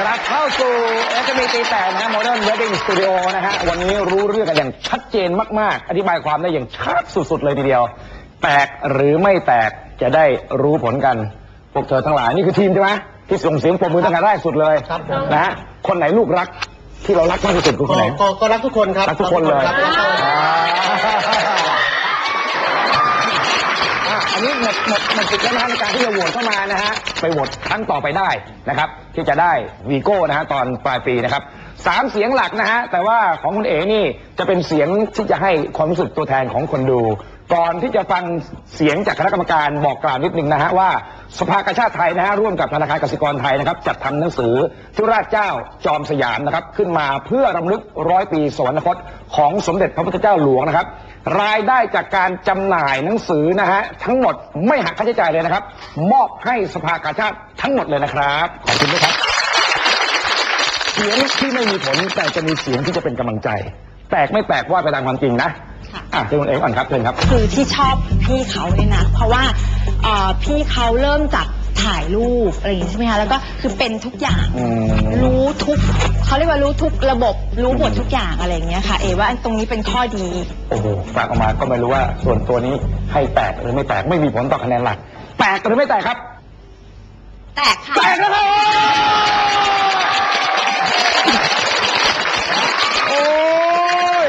กลับเข้าสู่เอสมีตีแตกนะฮะโมเดิร์นเวดดิ้งสตูดิโอนะฮะ วันนี้รู้เรื่องกันอย่างชัดเจนมาก ๆ อธิบายความได้อย่างชัดสุด ๆ เลยทีเดียว แตกหรือไม่แตกจะได้รู้ผลกัน พวกเธอทั้งหลาย นี่คือทีมใช่ไหมที่ส่งเสียงปรบมือตั้งแต่แรกสุดเลยครับผม นะฮะ คนไหนลูกรักที่เรารักมากที่สุดคือคนไหน ก็ก็รักทุกคนครับรักทุกคนเลย รักทุกคนครับ อันนี้หมดหมดหมดสิทธิ์แล้วนะฮะในการที่จะโหวตเข้ามานะฮะไปโหวตครั้งต่อไปได้นะครับ ที่จะได้วีโก้นะฮะตอนปลายปีนะครับสามเสียงหลักนะฮะแต่ว่าของคุณเอ๋นี่จะเป็นเสียงที่จะให้ความรู้สึกตัวแทนของคนดู ก่อนที่จะฟังเสียงจากคณะกรรมการบอกกล่าวนิดนึงนะฮะว่าสภากาชาติไทยนะฮะร่วมกับธนาคารกสิกรไทยนะครับจัดทำหนังสือทิราชเจ้าจอมสยามนะครับขึ้นมาเพื่อรำลึกร้อยปีสวรรคตของสมเด็จพระพุทธเจ้าหลวงนะครับ รายได้จากการจำหน่ายหนังสือนะฮะทั้งหมดไม่หักค่าใช้จ่ายเลยนะครับ มอบให้สภากาชาติทั้งหมดเลยนะครับขอบคุณด้วยครับ เสียงที่ไม่มีผลแต่จะมีเสียงที่จะเป็นกำลังใจ แตกไม่แตกว่าไปตามความจริงนะค่ะ อะเชิญคุณเองก่อนครับเชิญครับ คือที่ชอบพี่เขาเนี่ยนะ เพราะว่าเอ่อพี่เขาเริ่มจาก ถ่ายรูปอะไรอย่างนี้ใช่ไหมคะแล้วก็คือเป็นทุกอย่าง อืม รู้ทุกเขาเรียกว่ารู้ทุกระบบ รู้หมดทุกอย่างอะไรอย่างเงี้ยค่ะ เอว่าตรงนี้เป็นข้อดี โอ้โหฝากออกมาก็ไม่รู้ว่าส่วนตัวนี้ให้แตกหรือไม่แตกไม่มีผลต่อคะแนนหลัก แตกหรือไม่แตกครับ แตกค่ะ แตกแล้วครับ โอ้ย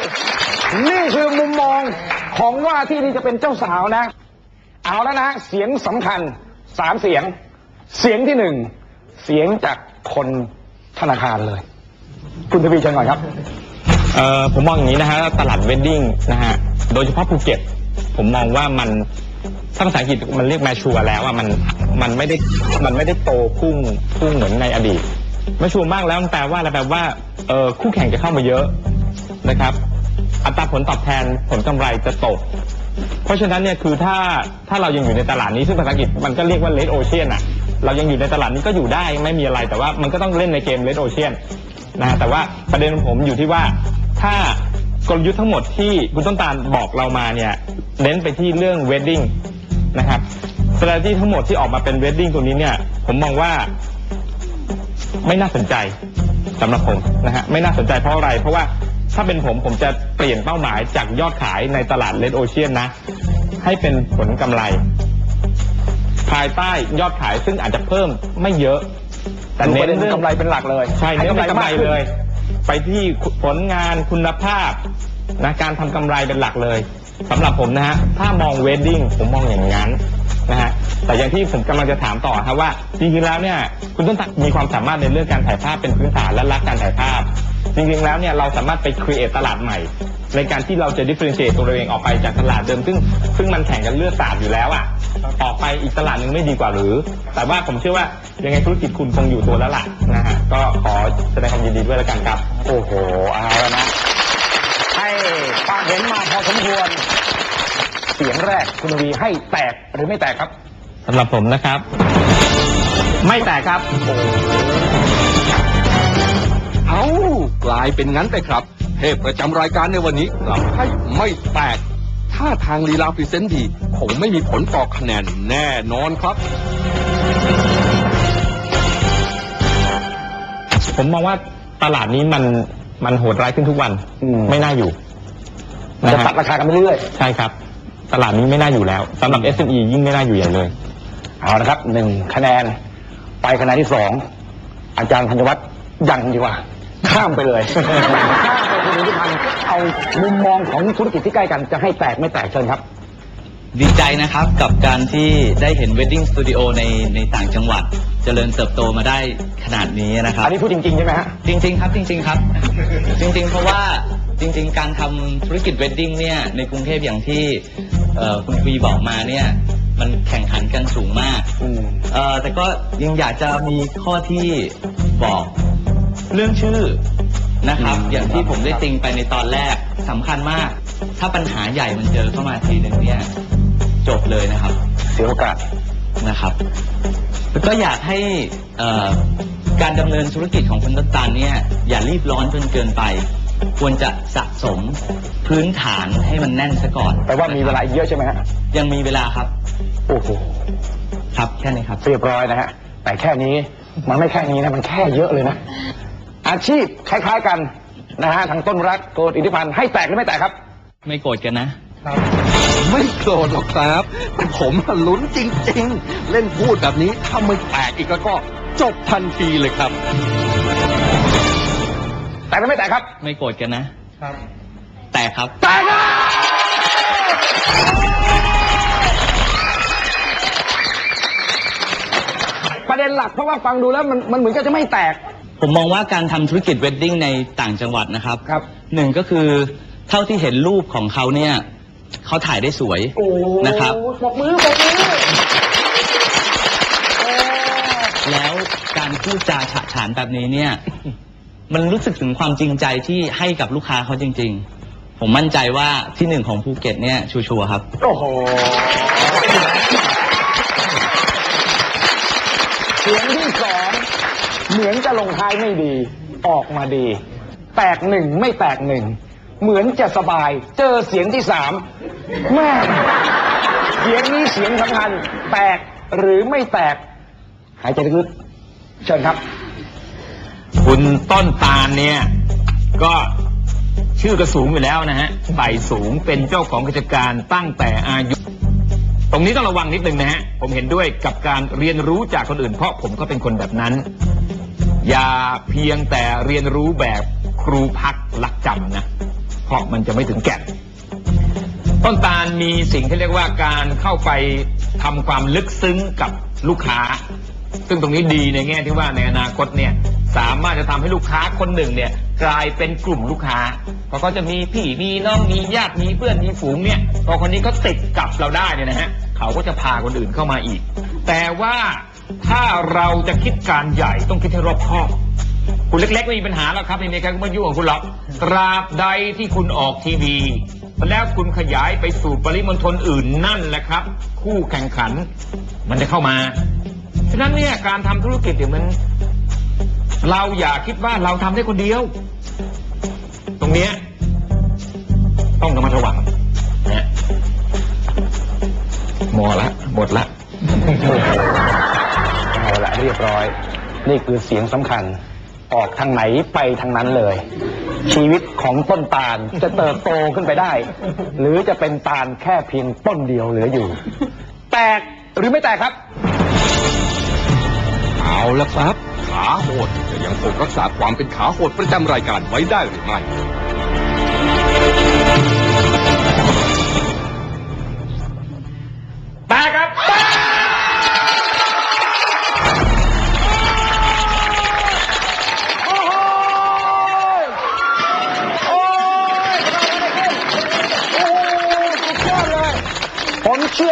นี่คือมุมมองของว่าที่นี่จะเป็นเจ้าสาวนะ เอาแล้วนะ เสียงสำคัญ สามเสียง เสียงที่หนึ่งเสียงจากคนธนาคารเลย คุณทวีเชิญก่อนครับ เอ่อผมมองอย่างนี้นะฮะตลาดเวดดิ้งนะฮะโดยเฉพาะภูเก็ต ผมมองว่ามันถ้าภาษาอังกฤษมันเรียกแมชัวแล้วอะมันมันไม่ได้มันไม่ได้โตพุ่งพุ่งเหมือนในอดีตแมชัวมากแล้วมันแปลว่าอะไรแปลว่าเออคู่แข่งจะเข้ามาเยอะนะครับ อัตราผลตอบแทนผลกำไรจะตก เพราะฉะนั้นเนี่ยคือถ้าถ้าเรายังอยู่ในตลาดนี้ซึ่งภาษาอังกฤษมันก็เรียกว่าเลดโอเชียนอะเรายังอยู่ในตลาดนี้ก็อยู่ได้ไม่มีอะไรแต่ว่ามันก็ต้องเล่นในเกมเลดโอเชียนนะฮะแต่ว่าประเด็นของผมอยู่ที่ว่าถ้ากลยุทธ์ทั้งหมดที่คุณต้นตาลบอกเรามาเนี่ยเน้นไปที่เรื่องเวดดิ้งนะครับสถานที่ทั้งหมดที่ออกมาเป็นเวดดิ้งตัวนี้เนี่ย ผมมองว่าไม่น่าสนใจสำหรับผมนะฮะไม่น่าสนใจเพราะอะไร เพราะว่า ถ้าเป็นผมผมจะเปลี่ยนเป้าหมายจากยอดขายในตลาดเลดโอเชียนนะ ให้เป็นผลกำไร ภายใต้ยอดขายซึ่งอาจจะเพิ่มไม่เยอะ แต่แต่เน้เน้นนเรื่องกำไรเป็นหลักเลย ใช่เน้นเป็นกำไรให้เลย ไปที่ผลงานคุณภาพนะการทำกำไรเป็นหลักเลยสำหรับผมนะฮะถ้ามองเวดดิ้งผมมองอย่างนั้นนะฮะแต่อย่างที่ผมกำลังจะถามต่อครับว่าจริงๆแล้วเนี่ย คุณต้นตักมีความสามารถในเรื่องการถ่ายภาพเป็นพื้นฐานและรักการถ่ายภาพ จริงๆแล้วเนี่ยเราสามารถไป create ตลาดใหม่ ในการที่เราจะ differentiate ตัวเราเองออกไปจากตลาดเดิม ซึ่งซึ่งมันแข่งกันเลือดสาดอยู่แล้วอะออกไปอีกตลาดหนึ่งไม่ดีกว่าหรือ แต่ว่าผมเชื่อว่ายังไงธุรกิจคุณคงอยู่ตัวแล้วล่ะนะฮะก็ขอแสดงความยินดีด้วยแล้วกันครับ โอ้โหเอาแล้วนะ ให้ความเห็นมาพอสมควร เสียงแรกคุณทวีให้แตกหรือไม่แตกครับสำหรับผมนะครับ ไม่แตกครับ เอากลายเป็นงั้นไปครับ เทพประจำรายการในวันนี้กลับให้ไม่แตก ถ้าทางลีลาพรีเซนต์ดี คงไม่มีผลต่อคะแนนแน่นอนครับ ผมมองว่าตลาดนี้มันมันโหดร้ายขึ้นทุกวัน อืม ไม่น่าอยู่นะจะฮะตัดราคากันไปเรื่อยใช่ครับ ตลาดนี้ไม่น่าอยู่แล้วสำหรับ SME ยิ่งไม่น่าอยู่ใหญ่เลยเอาละครับหนึ่งคะแนน ไปคะแนนที่สองอาจารย์ธัญวัฒน์ยังดีกว่า ข้ามไปเลยข้ามไปคุณนิติพันธ์เอามุมมองของธุรกิจที่ใกล้กันจะให้แตกไม่แตกเชิญครับ ดีใจนะครับกับการที่ได้เห็น Wedding Studio ในในต่างจังหวัดเจริญเติบโตมาได้ขนาดนี้นะครับ อันนี้พูดจริงๆใช่ไหมฮะ จริง ๆ ครับจริง ๆ ครับ จริง ๆ เพราะว่าจริง ๆ การทำธุรกิจ Wedding เนี่ยในกรุงเทพอย่างที่เอ่อคุณวีบอกมาเนี่ยมันแข่งขันกันสูงมากอืมเอ่อแต่ก็ยังอยากจะมีข้อที่บอก เรื่องชื่อนะครับอืมอย่างที่ผมได้ติงไปในตอนแรกสำคัญมาก ถ้าปัญหาใหญ่มันเจอเข้ามาทีหนึ่งเนี่ยจบเลยนะครับเสียโอกาสนะครับแล้วก็อยากให้เอ่อการดำเนินธุรกิจของคุณต้นตาลเนี่ยอย่ารีบร้อนจนเกินไป ควรจะสะสมพื้นฐานให้มันแน่นซะก่อนแต่ว่ามีเวลาอีกเยอะใช่ไหมฮะยังมีเวลาครับ โอ้โหครับแค่นี้ครับ เรียบร้อยนะฮะแต่แค่นี้มันไม่แค่นี้นะมันแค่เยอะเลยนะ อาชีพคล้ายๆกันนะฮะทางต้นรักโกดอิทธิพันธ์ให้แตกหรือไม่แตกครับ ไม่โกรธกันนะ ไม่โกรธหรอกครับ แต่ผมอะลุ้นจริงๆ เล่นพูดแบบนี้ถ้าไม่แตกอีกแล้วก็จบทันทีเลยครับ แตกหรือไม่แตกครับ ไม่โกรธกันนะแต่ครับ แตกครับประเด็นหลักเพราะว่าฟังดูแล้วมันมันเหมือนกับจะไม่แตก ผมมองว่าการทำธุรกิจเวดดิ้งในต่างจังหวัดนะครับครับ หนึ่งก็คือเท่าที่เห็นรูปของเขาเนี่ยเขาถ่ายได้สวย โอ้นะครับ ปรบมือปรบมือแล้วการพูดจาฉะฉานแบบนี้เนี่ย มันรู้สึกถึงความจริงใจที่ให้กับลูกค้าเขาจริง ๆ ผมมั่นใจว่าที่หนึ่งของภูเก็ตเนี่ยชัวร์ๆครับ โอ้โหเสียงที่สอง เหมือนจะลงท้ายไม่ดี ออกมาดี แตกหนึ่งไม่แตกหนึ่ง เหมือนจะสบาย เจอเสียงที่สามแม่เสียงนี้เสียงสำคัญ แตกหรือไม่แตก หายใจลึกๆเชิญครับ คุณต้นตาลเนี่ย ก็ชื่อก็สูงอยู่แล้วนะฮะใบสูงเป็นเจ้าของกิจการตั้งแต่อายุ ตรงนี้ต้องระวังนิดนึงนะฮะ ผมเห็นด้วยกับการเรียนรู้จากคนอื่นเพราะผมก็เป็นคนแบบนั้น อย่าเพียงแต่เรียนรู้แบบครูพักหลักจำนะ เพราะมันจะไม่ถึงแก่น ต้นตาลมีสิ่งที่เรียกว่าการเข้าไปทำความลึกซึ้งกับลูกค้า ซึ่งตรงนี้ดีในแง่ที่ว่าในอนาคตเนี่ยสามารถจะทำให้ลูกค้าคนหนึ่งเนี่ยกลายเป็นกลุ่มลูกค้า เพราะเขาจะมีพี่มีน้องมีญาติมีเพื่อนมีฝูงเนี่ยพอคนนี้เขาติดกับเราได้เนี่ยนะฮะเขาก็จะพาคนอื่นเข้ามาอีก แต่ว่า ถ้าเราจะคิดการใหญ่ต้องคิดให้รอบคอบ คุณเล็กๆไม่มีปัญหาแล้วครับไม่มีใครมายุ่งกับคุณหรอกตราบใดที่คุณออกทีวี แล้วคุณขยายไปสู่ปริมณฑลอื่นนั่นแหละครับ คู่แข่งขัน มันจะเข้ามา ฉะนั้นเนี่ยการทำธุรกิจเนี่ยมัน เราอย่าคิดว่าเราทำได้คนเดียว ตรงเนี้ยต้องระมัดระวังนะหมอละหมดละ เอาละเรียบร้อย นี่คือเสียงสำคัญ ออกทางไหนไปทางนั้นเลย ชีวิตของต้นตาลจะเติบโตขึ้นไปได้ หรือจะเป็นตาลแค่เพียงต้นเดียวเหลืออยู่ แตกหรือไม่แตกครับ เอาละครับ ขาโหดจะยังคงรักษาความเป็นขาโหดประจำรายการไว้ได้หรือไม่แตกครับ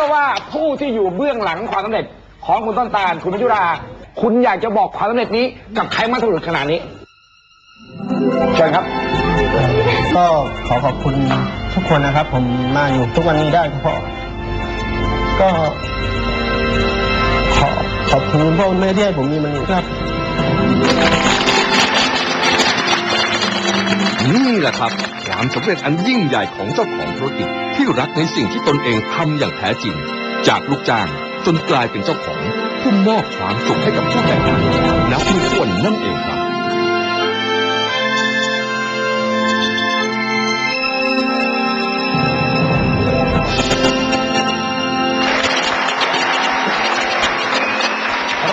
อว่าผู้ที่อยู่เบื้องหลังความสำเร็จของคุณต้นตาล คุณมัจจุรา คุณอยากจะบอกความสำเร็จนี้กับใครมากที่สุดขนาดนี้เชิญครับ ก็ขอขอบคุณทุกคนนะครับ ผมมาอยู่ทุกวันนี้ได้ก็เพราะก็ขอขอบคุณคุณพ่อคุณแม่ที่ให้ผมมีมันอยู่ครับ นี่แหละครับ ความสำเร็จอันยิ่งใหญ่ของเจ้าของธุรกิจที่รักในสิ่งที่ตนเองทำอย่างแท้จริง จากลูกจ้างจนกลายเป็นเจ้าของผู้มอบความสุขให้กับผู้แข่งขันนับไม่ถ้วนนั่นเองครับ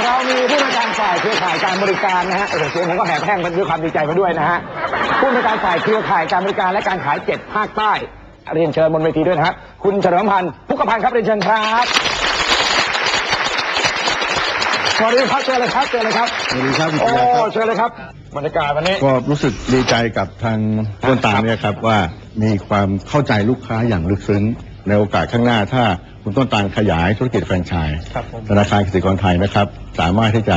เรามีผู้บริการฝ่ายเครือข่ายการบริการนะฮะโอ้โหเสียงผมก็แหบแห้งไปด้วยความดีใจไปด้วยนะฮะ ผู้บริการฝ่ายเครือข่ายการบริการและการขายเจ็ดภาคใต้ เรียนเชิญบนเวทีด้วยนะครับคุณเฉลิมพันธ์พุกพันธ์ครับเรียนเชิญครับสวัสดีครับเชิญเลยครับเชิญเลยครับสวัสดีครับคุณโอ้ธีระครับเชิญเลยครับบรรยากาศวันนี้ ก็รู้สึกดีใจกับทางต้นตาลเนี่ยครับว่ามีความเข้าใจลูกค้าอย่างลึกซึ้ง ในโอกาสข้างหน้าถ้าคุณต้นตาลขยายธุรกิจแฟรนไชส์ครับผม ธนาคารกสิกรไทยนะครับ สามารถที่จะ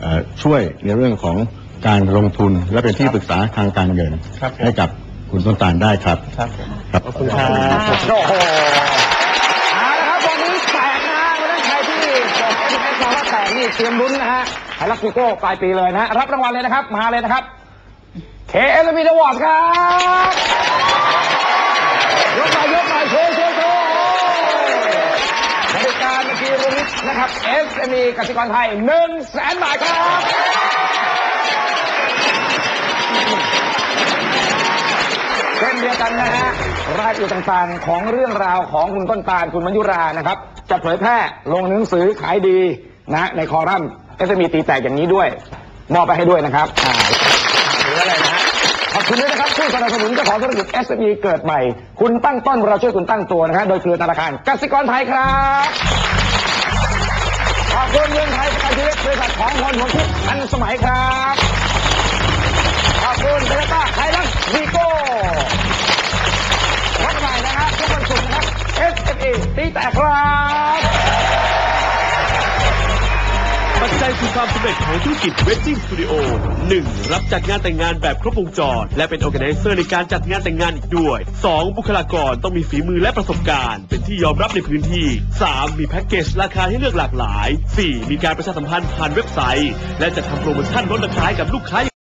เอ่อช่วยในเรื่องของ การลงทุนและเป็นที่ปรึกษาทางการเงิน ครับผม ให้กับคุณต้นตาลได้ครับ ครับผมครับ ขอบคุณครับ โอ้โหเอาละครับวันนี้แตกนะฮะวันนั้นใครที่ส่งเอสเอสมาว่าแตกนี่เตรียมลุ้นนะฮะไทยรัฐฟิโก้ปลายปีเลยนะฮะรับรางวัลเลยนะครับ มาเลยนะครับ KSB Award ครับยกหน่อยยกหน่อยโชว์โชว์โชว์บริการเมื่อกี้รุ่นนี้นะครับ SME กสิกรไทย1 0 0 0 0แสนบาทครับ กันนะฮะรายละเอียดต่างๆ ของเรื่องราวของคุณต้นตาลคุณมัญยุรานะครับ จะเผยแพร่ลงหนังสือขายดีนะในคอรัมน์ SME ตีแตกอย่างนี้ด้วย มอบไปให้ด้วยนะครับอ่าหรืออะไรนะฮะขอบคุณด้วยนะครับผู้สนับสนุนเจ้าของธุรกิจ SME เกิดใหม่ คุณตั้งต้นเราช่วยคุณตั้งตัวนะฮะโดยเครือธนาคารกสิกรไทยครับขอบคุณเมืองไทยประกันชีวิตบริษัทของคนหัวคิดทันสมัยครับขอบคุณเทเลต้าไทยรัฐวีโก้ SME ตีแตกครับปัจจัยคือความสำเร็จของธุรกิจ Wedding Studio 1. รับจัดงานแต่งงานแบบครบวงจร และเป็น Organizer ในการจัดงานแต่งงานอีกด้วย 2. บุคลากรต้องมีฝีมือและประสบการณ์ เป็นที่ยอมรับในพื้นที่ 3. มีแพ็กเกจราคาให้เลือกหลากหลาย 4. มีการประชาสัมพันธ์ผ่านเว็บไซต์ และจะทำโปรโมชั่นลดราคาให้กับลูกค้า